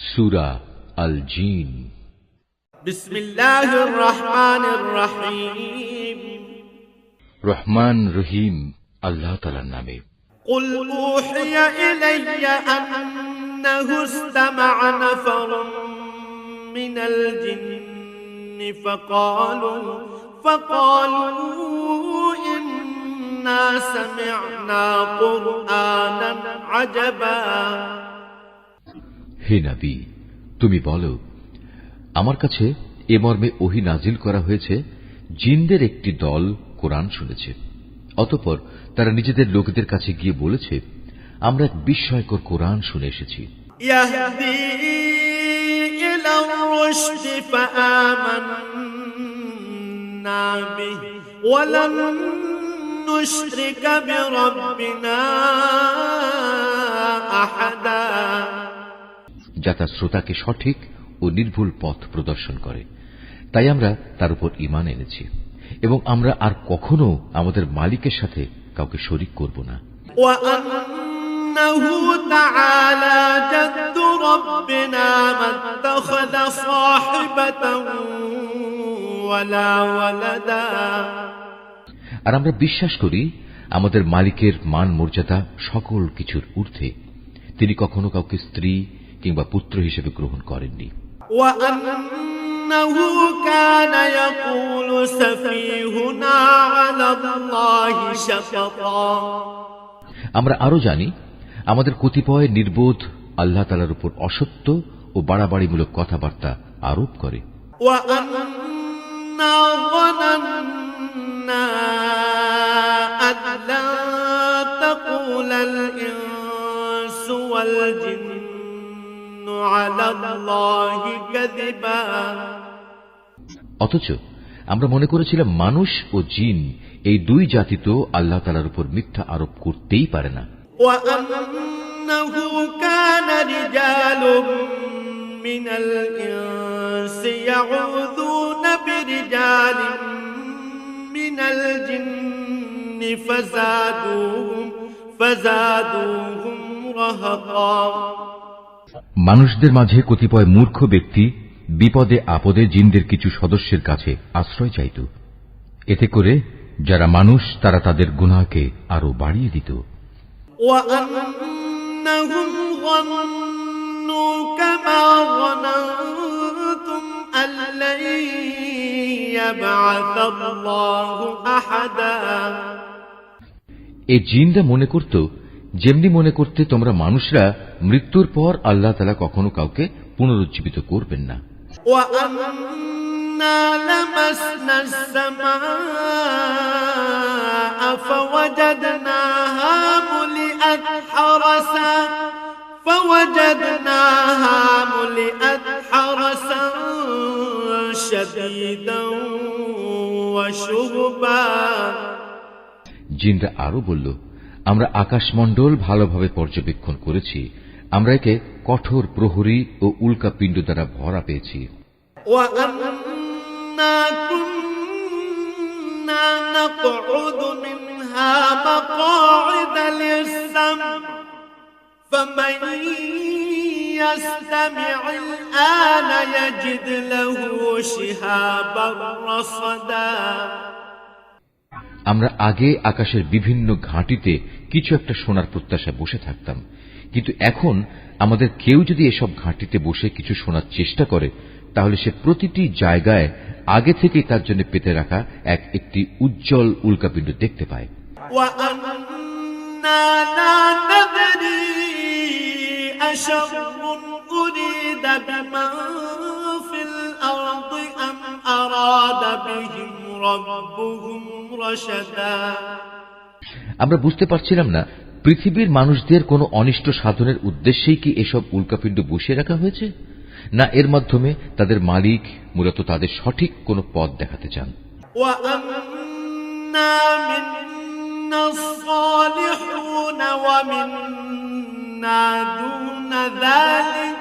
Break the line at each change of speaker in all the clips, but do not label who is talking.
سورة الجين
بسم الله الرحمن الرحيم.
رحمن رحيم الله تعالى نامي.
قل أوحي إلي أنه استمع نفر من الجن فقالوا فقالوا إنا سمعنا قرآنا عجبا.
হে নবী তুমি বলো আমার কাছে এ মর্মে ওহি নাজিল করা হয়েছে জিনদের একটি দল কোরআন শুনেছে অতঃপর তারা নিজেদের লোকদের কাছে গিয়ে বলেছে আমরা এক বিস্ময়কর কোরআন শুনে এসেছি
يهدي إلى الرشد فآمنا به ولن نشرك بربنا أحدا
যা তার শ্রোতাকে সঠিক ও নির্ভুল পথ প্রদর্শন করে। তাই আমরা তার উপর ইমান এনেছি এবং আমরা আর কখনো আমাদের মালিকের সাথে কাউকে শরিক করব না। আর আমরা বিশ্বাস করি আমাদের মালিকের মান মর্যাদা সকল কিছুর ঊর্ধ্বে। তিনি কখনো কাউকে স্ত্রী কিংবা পুত্র হিসেবে গ্রহণ করেননি
وأنه كان يقول سفيهنا على الله شططا
আমরা আরো জানি আমাদের কতিপয় নির্বোধ আল্লাহ তালার উপর অসত্য ও বাড়াবাড়িমূলক কথাবার্তা আরোপ করে
وأنا ظننا أن لن
অথচ আমরা মনে করেছিলাম মানুষ ও জিন এই দুই জাতি তো আল্লাহ তালার উপর মিথ্যা আরোপ করতেই পারে না
وأنه كان رجال من الإنس يعوذون برجال من الجن فزادوهم فزادوهم رهقا
মানুষদের মাঝে কতিপয় মূর্খ ব্যক্তি বিপদে আপদে জিনদের কিছু সদস্যের কাছে আশ্রয় চাইত। এতে করে যারা মানুষ তারা তাদের গুণাকে আরও বাড়িয়ে দিত। এ জিন্দা মনে করত যেমনি মনে করতে তোমরা মানুষরা মৃত্যুর পর আল্লাহ তালা কখনো কাউকে পুনরুজ্জীবিত করবেন না
وأنا لمسنا السماء فوجدناها ملئت حرسا فوجدناها ملئت حرسا شديدا وشهبا
জিনরা আরো বলল আমরা আকাশমণ্ডল ভালোভাবে পর্যবেক্ষণ করেছি আমরা একে কঠোর প্রহরী ও উল্কা পিণ্ড দ্বারা ভরা পেয়েছি
وأنا كنا نقعد منها مقاعد للسمع فمن يستمع الآن يجد له شهابا رصدا
আমরা আগে আকাশের বিভিন্ন ঘাঁটিতে কিছু একটা শোনার প্রত্যাশা বসে থাকতাম কিন্তু এখন আমাদের কেউ যদি এসব ঘাঁটিতে বসে কিছু শোনার চেষ্টা করে তাহলে সে প্রতিটি জায়গায় আগে থেকেই তার জন্য পেতে রাখা এক একটি উজ্জ্বল উল্কাপিণ্ড দেখতে পায়
وأنا لا ندري أشر أريد بمن في الأرض أم أراد بهم ربهم رشدا
আমরা বুঝতে পারছিলাম না পৃথিবীর মানুষদের কোনো অনিষ্ট সাধনের উদ্দেশ্যেই কি এসব উল্কাপিণ্ড বসিয়ে রাখা হয়েছে না এর মাধ্যমে তাদের মালিক মূলত তাদের সঠিক কোনো পথ দেখাতে চান
وأنا منا الصالحون ومنا دون ذلك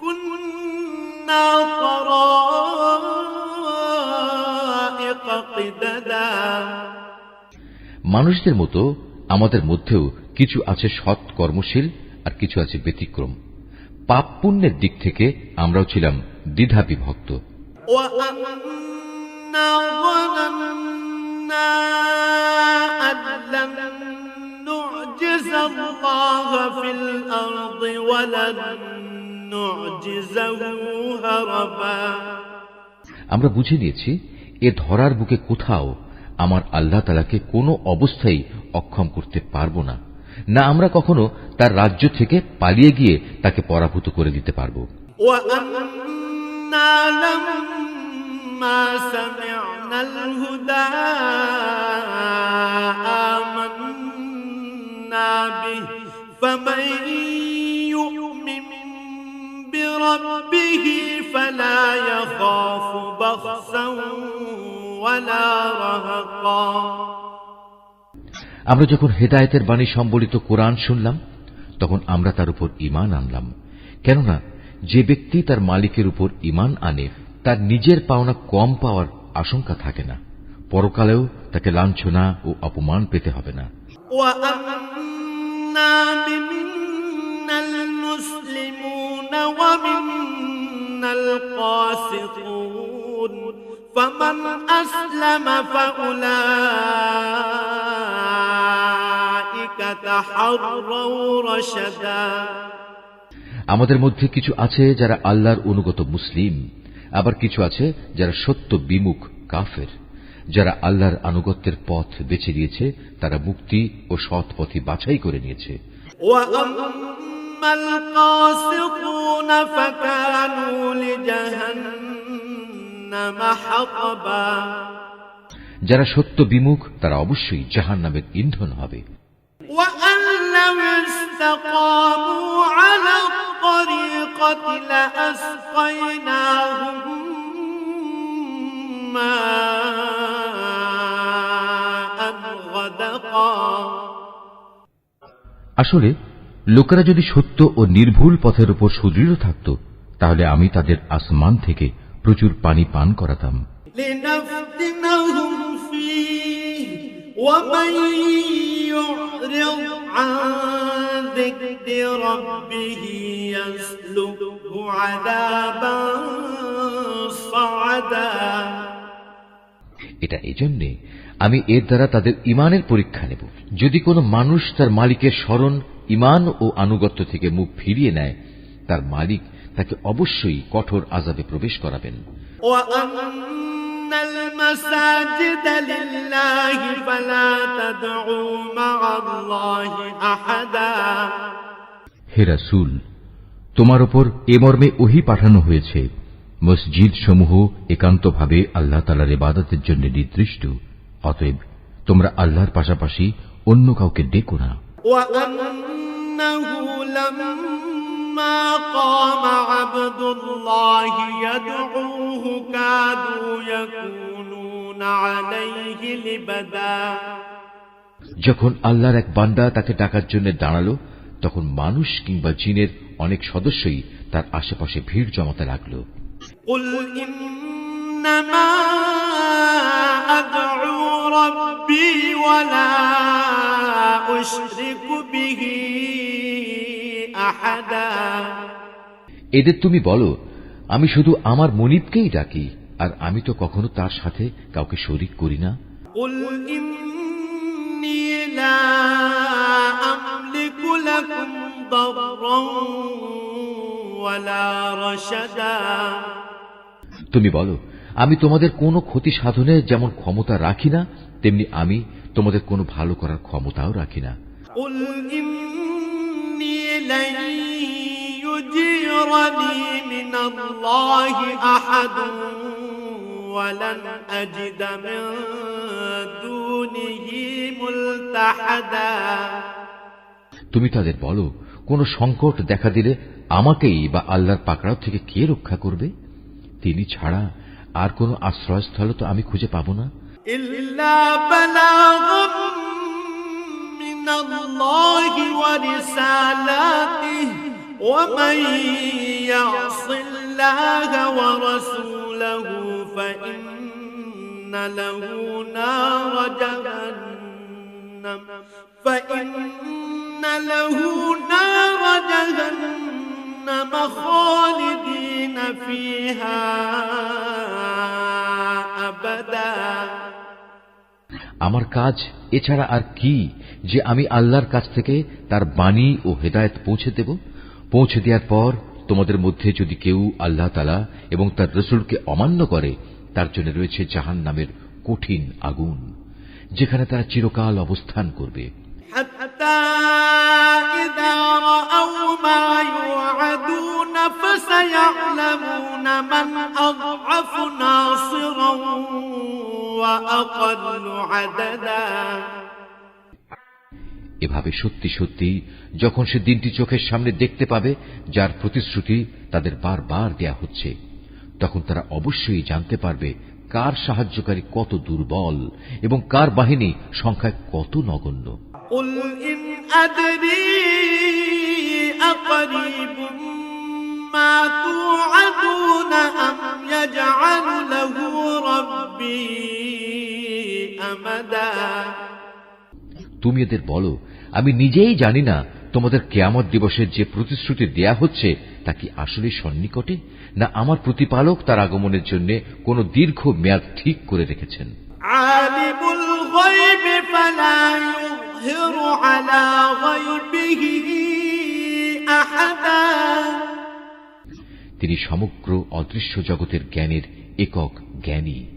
كنا طرائق قددا
মানুষদের মতো আমাদের মধ্যেও কিছু আছে সৎ কর্মশীল আর কিছু আছে ব্যতিক্রম। পাপ পুণ্যের দিক থেকে আমরাও ছিলাম দ্বিধা বিভক্ত আমরা বুঝে নিয়েছি এ ধরার বুকে কোথাও আমার আল্লাহ তালাকে কোনো অবস্থায় অক্ষম করতে পারব না না আমরা কখনো তার রাজ্য থেকে পালিয়ে গিয়ে তাকে পরাভূত করে দিতে পারব
وأنا لما سمعنا الهدى آمنا به فمن يؤمن بربه فلا يخاف بخسا ولا رهقا
আমরা যখন হেদায়েতের বাণী সম্বলিত কোরআন শুনলাম তখন আমরা তার উপর ইমান আনলাম কেননা যে ব্যক্তি তার মালিকের উপর ইমান আনে তার নিজের পাওনা কম পাওয়ার আশঙ্কা থাকে না পরকালেও তাকে লাঞ্ছনা ও অপমান পেতে হবে না
وأنا منا المسلمون ومنا القاسطون فمن أسلم فأولئك تحروا رشدا
আমাদের মধ্যে কিছু আছে যারা আল্লাহর অনুগত মুসলিম আবার কিছু আছে যারা সত্য বিমুখ কাফের যারা আল্লাহর আনুগত্যের পথ বেছে নিয়েছে তারা মুক্তি ও সৎ পথই বাছাই করে নিয়েছে
وأما القاسطون فكانوا لجهنم حطبا
যারা সত্য বিমুখ তারা অবশ্যই জাহান নামের ইন্ধন হবে। আসলে লোকেরা যদি সত্য ও নির্ভুল পথের উপর সুদৃঢ় থাকত তাহলে আমি তাদের আসমান থেকে প্রচুর পানি পান করাতাম। এটা এজন্যে আমি এর দ্বারা তাদের ইমানের পরীক্ষা নেব। যদি কোনো মানুষ তার মালিকের স্মরণ ইমান ও আনুগত্য থেকে মুখ ফিরিয়ে নেয় তার মালিক তাকে অবশ্যই কঠোর আজাবে প্রবেশ করাবেন। হে রাসুল তোমার ওপর এ মর্মে ওহি পাঠানো হয়েছে। মসজিদ সমূহ একান্তভাবে আল্লাহ তালার এবাদতের জন্য নির্দিষ্ট অতএব তোমরা আল্লাহর পাশাপাশি অন্য কাউকে ডেকো না।
وأنه لما قام عبد الله يدعوه كادوا يكونون عليه لبدا
যখন আল্লাহর এক বান্দা তাকে ডাকার জন্য দাঁড়ালো তখন মানুষ কিংবা জিনের অনেক সদস্যই তার আশেপাশে ভিড় জমাতে লাগলো
قل إنما أدعو ربي ولا أشرك به أحدا
এদের তুমি বলো আমি শুধু আমার মনিবকেই ডাকি আর আমি তো কখনো তার সাথে কাউকে শরিক করি না? তুমি বলো আমি তোমাদের কোনো ক্ষতি সাধনে যেমন ক্ষমতা রাখি না তেমনি আমি তোমাদের কোনো ভালো করার ক্ষমতাও রাখি না।
لن يجيرني من الله أحد ولن أجد من دونه ملتحدا
তুমি তাদের বলো কোনো সংকট দেখা দিলে আমাকেই বা আল্লাহর পাকড়াও থেকে কে রক্ষা করবে তিনি ছাড়া আর কোনো আশ্রয়স্থল তো আমি খুঁজে পাব না
إلا بلاغا من الله ورسالاته ومن يعص الله ورسوله فإن له نار جهنم فإن له نار جهنم جهنم خالدين فيها أبدا
আমার কাজ এছাড়া আর কি যে আমি আল্লাহর কাছ থেকে তার বাণী ও হেদায়ত পৌঁছে দেব। পৌঁছে দেওয়ার পর তোমাদের মধ্যে যদি কেউ আল্লাহ তালা এবং তার রসুলকে অমান্য করে, তার জন্য রয়েছে জাহান নামের কঠিন আগুন, যেখানে তারা চিরকাল অবস্থান করবে।
وأقل عددا
এভাবে সত্যি সত্যি যখন সে দিনটি চোখের সামনে দেখতে পাবে যার প্রতিশ্রুতি তাদের বারবার দেয়া হচ্ছে তখন তারা অবশ্যই জানতে পারবে কার সাহায্যকারী কত দুর্বল এবং কার বাহিনী সংখ্যায় কত নগণ্য। তুমি এদের বলো আমি নিজেই জানি না তোমাদের কেয়ামত দিবসের যে প্রতিশ্রুতি দেয়া হচ্ছে তা কি আসলে সন্নিকটে? না আমার প্রতিপালক তার আগমনের জন্য কোন দীর্ঘ মেয়াদ ঠিক করে রেখেছেন? তিনি সমগ্র অদৃশ্য জগতের জ্ঞানের একক জ্ঞানী।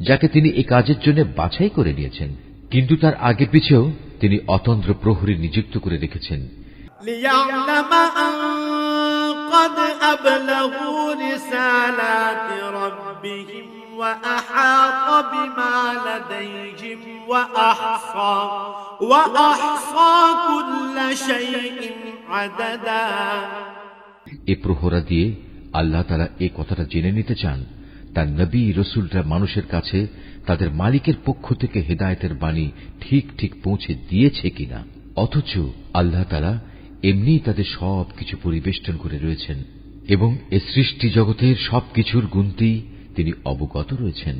যাকে তিনি এই কাজের জন্য বাছাই করে নিয়েছেন কিন্তু তার আগে পিছেও তিনি অতন্ত্র প্রহরী নিযুক্ত করে রেখেছেন
ليعلم أن قد أبلغوا رسالات ربهم وأحاط بما لديهم وأحصى وأحصى كل شيء عددا
এ প্রহরা দিয়ে আল্লাহ তারা এ কথাটা জেনে নিতে চান তার নবী রসুলরা মানুষের কাছে তাদের মালিকের পক্ষ থেকে হেদায়তের বাণী ঠিক ঠিক পৌঁছে দিয়েছে কিনা। অথচ আল্লাহ তারা এমনি তাদের সব কিছু পরিবেষ্টন করে রয়েছেন এবং এ সৃষ্টি জগতের সবকিছুর গুনতি তিনি অবগত রয়েছেন।